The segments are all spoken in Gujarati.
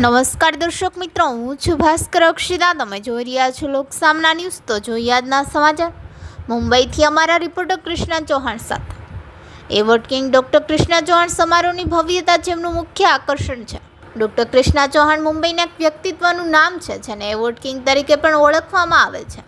નમસ્કાર દર્શક મિત્રો, હું છું ભાસ્કર અક્ષિતા. તમે જોઈ રહ્યા છો લોકસામના ન્યૂઝ, તો જોઈએ આજના સમાચાર. મુંબઈથી અમારા રિપોર્ટર કૃષ્ણા ચૌહાણ સાથે. Award king doctor Krishna Chauhan સમારોહની ભવ્યતા જેમનું મુખ્ય આકર્ષણ છે. ડૉક્ટર કૃષ્ણા ચૌહાણ મુંબઈના એક વ્યક્તિત્વનું નામ છે, જેને એવોર્ડ કિંગ તરીકે પણ ઓળખવામાં આવે છે.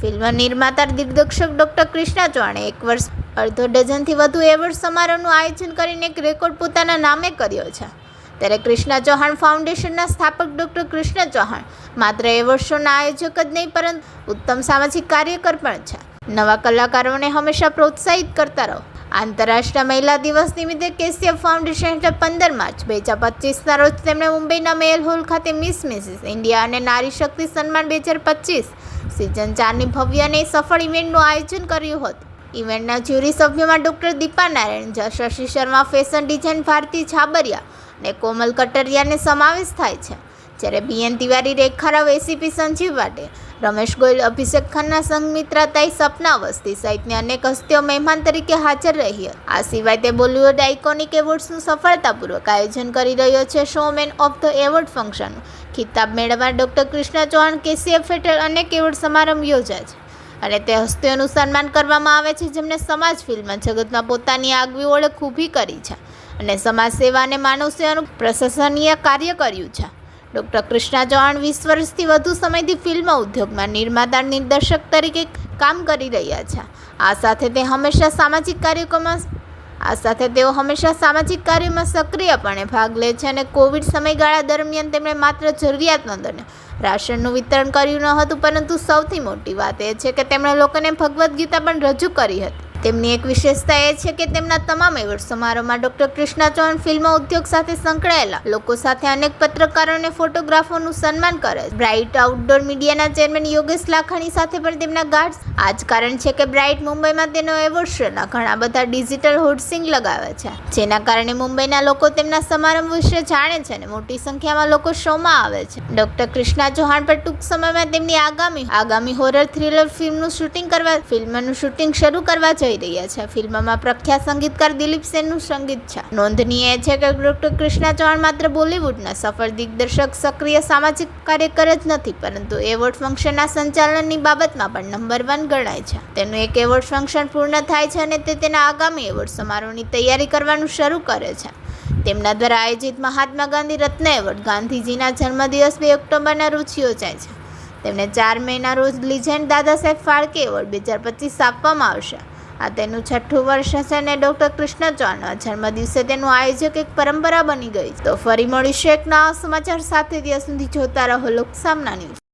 ફિલ્મ નિર્માતા દિગ્દર્શક ડૉક્ટર કૃષ્ણા ચૌહાણે એક વર્ષ અડધો ડઝનથી વધુ એવોર્ડ સમારોહનું આયોજન કરીને એક રેકોર્ડ પોતાના નામે કર્યો છે. ત્યારે કૃષ્ણા ચૌહાણ ફાઉન્ડેશનના સ્થાપક ડૉક્ટર કૃષ્ણ ચૌહાણ માત્ર એ વર્ષોના આયોજક જ નહીં, પરંતુ ઉત્તમ સામાજિક કાર્યકર પણ છે. નવા કલાકારોને હંમેશા પ્રોત્સાહિત કરતા રહો. આંતરરાષ્ટ્રીય મહિલા દિવસ નિમિત્તે કેસીએફ ફાઉન્ડેશન હેઠળ પંદર માર્ચ બે હજાર પચીસના રોજ તેમણે મુંબઈના મેલ હોલ ખાતે મિસ મિસિસ ઇન્ડિયા અને નારી શક્તિ સન્માન બે હજાર પચીસ સિઝન ચારની ભવ્ય અને સફળ ઇવેન્ટનું આયોજન કર્યું હતું. ઇવેન્ટના જ્યુરી સભ્યોમાં ડૉક્ટર દીપા નારાયણ જશશી શર્મા ફેશન ડિઝાઇન ભારતી છાબરિયા અને કોમલ કટરિયાને સમાવેશ થાય છે. જ્યારે બીએન તિવારી રેખારાવ એસીપી સંજીવ વાટે, રમેશ ગોયલ, અભિષેક ખન્ના સંગમિત્રા તાઈ, સપના અવસ્થી સહિતની અનેક હસ્તીઓ મહેમાન તરીકે હાજર રહી હતી. આ સિવાય તે બોલિવૂડ આઇકોનિક એવોર્ડ્સનું સફળતાપૂર્વક આયોજન કરી રહ્યો છે showman of the award function. ખિતાબ મેળવવા ડૉક્ટર કૃષ્ણ ચૌહાણ, કેસીએફ હેઠળ અનેક એવોર્ડ સમારંભ યોજાય છે. અને તે હસ્તીઓનું સન્માન કરવામાં આવે છે જેમણે સમાજ ફિલ્મ જગતમાં પોતાની આગવી ઓળખ ઊભી કરી છે અને સમાજ સેવા અને માનવ સેવાનું પ્રશંસનીય કાર્ય કર્યું છે. ડૉક્ટર કૃષ્ણા ચૌહાણ વીસ વર્ષથી વધુ સમયથી ફિલ્મ ઉદ્યોગમાં નિર્માતા નિર્દેશક તરીકે કામ કરી રહ્યા છે. આ સાથે તે હંમેશા સામાજિક કાર્યક્રમમાં આ સાથે તેઓ હંમેશા સામાજિક કાર્યોમાં સક્રિયપણે ભાગ લે છે અને કોવિડ સમયગાળા દરમિયાન તેમણે માત્ર જરૂરિયાતમંદોને રાશનનું વિતરણ કર્યું ન હતું, પરંતુ સૌથી મોટી વાત એ છે કે તેમણે લોકોને ભગવદ્ ગીતા પણ રજૂ કરી હતી. તેમની એક વિશેષતા એ છે કે તેમના તમામ એવોર્ડ સમારોહમાં ડૉક્ટર કૃષ્ણા ચૌહાણ ફિલ્મ ઉદ્યોગ સાથે સંકળાયેલા. લોકો સાથે અનેક પત્રકારો અને ફોટોગ્રાફરનું સન્માન કરે છે. બ્રાઇટ આઉટડોર મીડિયાના ચેરમેન યોગેશ લાખાણી સાથે પણ તેમના ગાર્ડ્સ આ જ કારણ છે કે બ્રાઇટ મુંબઈમાં તેનો એવોર્ડ શોના ઘણા બધા ડિજિટલ હોર્ડિંગ લગાવે છે. જેના કારણે મુંબઈના લોકો તેમના સમારંભ વિશે જાણે છે અને મોટી સંખ્યામાં લોકો શોમાં આવે છે. ડૉક્ટર કૃષ્ણા ચૌહાણ પર ટૂંક સમયમાં તેમની આગામી આગામી હોરર થ્રિલર ફિલ્મનું શૂટિંગ કરવા, ફિલ્મનું શૂટિંગ શરૂ કરવા જઈ રહ્યા છે. ફિલ્મમાં પ્રખ્યાત સંગીતકાર દિલીપ સેનનું સંગીત છે. નોંધનીય છે કે ડોક્ટર કૃષ્ણા ચૌહાણ માત્ર બોલિવૂડના સફળ દિગ્દર્શક, સક્રિય સામાજિક કાર્યકર જ નથી, પરંતુ એવોર્ડ ફંક્શનના સંચાલનની બાબતમાં પણ નંબર વન ગણાય છે. તેનું એક એવોર્ડ ફંક્શન પૂર્ણ થાય છે અને તે તેના આગામી એવોર્ડ સમારોહની તૈયારી કરવાનું શરૂ કરે છે. તેમના દ્વારા આયોજિત મહાત્મા ગાંધી રત્ન એવોર્ડ ગાંધીજીના જન્મદિવસ બે ઓક્ટોબરના રોજ યોજાય છે. તેમને ચાર મેના રોજ લિજેન્ડ દાદા સાહેબ ફાળકે એવોર્ડ બે હજાર પચીસ આપવામાં આવશે. આ તેનું છઠ્ઠું વર્ષ હશે અને ડૉક્ટર કૃષ્ણ ચૌહાણના જન્મદિવસે તેનું આયોજક એક પરંપરા બની ગઈ. તો ફરી મળીશું એક નવા સમાચાર સાથે. ત્યાં સુધી જોતા રહો લોકસામના ન્યૂઝ.